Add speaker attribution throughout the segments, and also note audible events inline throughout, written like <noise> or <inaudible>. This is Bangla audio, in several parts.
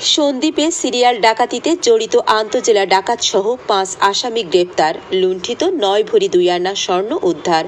Speaker 1: সন্দ্বীপে সিরিয়াল ডাকাতিতে জড়িত আন্তজেলা ডাকাত সহ পাঁচ আসামি গ্রেপ্তার, লুণ্ঠিত নয় ভরি দুই আনা স্বর্ণ উদ্ধার।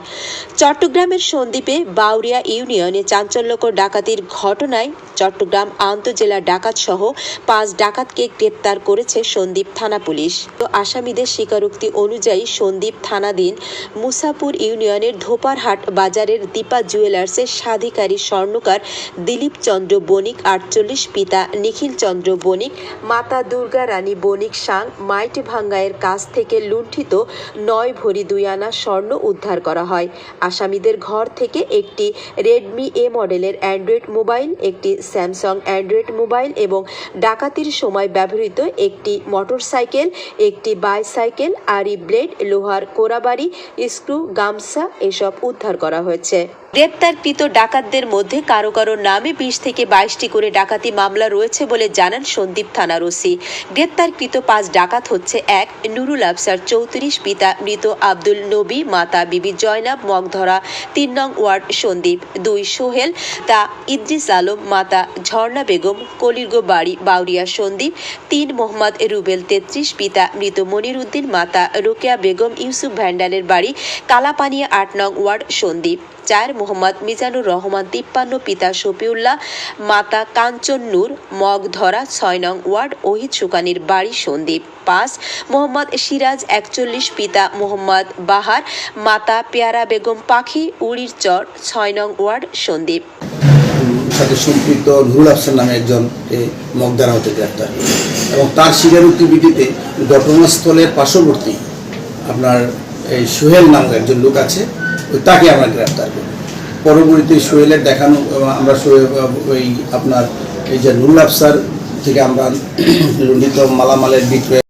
Speaker 1: চট্টগ্রামের সন্দ্বীপে বাউরিয়া ইউনিয়নে চাঞ্চল্যকর ডাকাতির ঘটনায় চট্টগ্রাম আন্তজেলা ডাকাত সহ পাঁচ ডাকাতকে গ্রেপ্তার করেছে সন্দ্বীপ থানা পুলিশ। তো আসামিদের স্বীকারোক্তি অনুযায়ী সন্দ্বীপ থানাধীন মুসাপুর ইউনিয়নের ধোপারহাট বাজারের দীপা জুয়েলার্সের স্বাধিকারী স্বর্ণকার দিলীপ চন্দ্র বণিক, আটচল্লিশ, পিতা নিখিল চন্দ্র বণিক, মাতা দুর্গা রানী বণিক সাং, মাইট ভাঙ্গায়ের কাছ থেকে লুণ্ঠিত নয় ভরি দুই আনা স্বর্ণ উদ্ধার করা হয়। আসামিদের ঘর থেকে একটি রেডমি এ মডেলের অ্যান্ড্রয়েড মোবাইল, একটি স্যামসাং অ্যান্ড্রয়েড মোবাইল এবং ডাকাতির সময় ব্যবহৃত একটি মোটরসাইকেল, একটি বাইসাইকেল আরি ব্লেড, লোহার কোরাবাড়ি স্ক্রু, গামছা এসব উদ্ধার করা হয়েছে। গ্রেপ্তারকৃত ডাকাতদের মধ্যে কারও কারও নামে বিশ থেকে বাইশটি করে ডাকাতি মামলা রয়েছে বলে জানান সন্দীপ থানার ওসি। গ্রেপ্তারকৃত পাঁচ ডাকাত হচ্ছে এক, নুরুল আফসার চৌত্রিশ, পিতা মৃত আব্দুল নবী, মাতা বিবি জয়নাব, মগধরা তিন নং ওয়ার্ড সন্দীপ, দুই সোহেল, তা ইদ্রিস আলম, মাতা ঝর্ণা বেগম কলির্গ বাড়ি বাউরিয়া সন্দীপ, তিন মোহাম্মদ রুবেল তেত্রিশ, পিতা মৃত মনির উদ্দিন, মাতা রোকেয়া বেগম, ইউসুফ ভ্যান্ডালের বাড়ি কালাপানিয়া আট নং ওয়ার্ড সন্দীপ। চার, মোহাম্মদ মিজানুর রহমান, তিপ্পান্ন, পিতা শফিউল্লাহ, মাতা কাঞ্চন নূর মগধরা ছয় নং ওয়ার্ড, ওহিদ সুকানির বাড়ি সন্দীপ পাঁচ, মোহাম্মদ সিরাজ, একচল্লিশ, পিতা মোহাম্মদ বাহার, মাতা পেয়ারা বেগম পাখি, উড়ির চর, ছয় নং ওয়ার্ড সন্দীপ
Speaker 2: সাথে সম্পৃক্ত নুরুল আফসার নামে একজন মগদারা হতে গ্রেপ্তার। এবং তার স্বীকারোক্তি ভিত্তিতে ঘটনাস্থলের পার্শ্ববর্তী আপনার এই সোহেল নামের একজন লোক আছে, ওই তাকে আমরা গ্রেপ্তার করি। পরবর্তীতে সোহেলের দেখানো, আমরা ওই আপনার এই যে নুরুল আফসার থেকে আমরা <clears throat> লুণ্ঠিত মালামালের বিক্রয়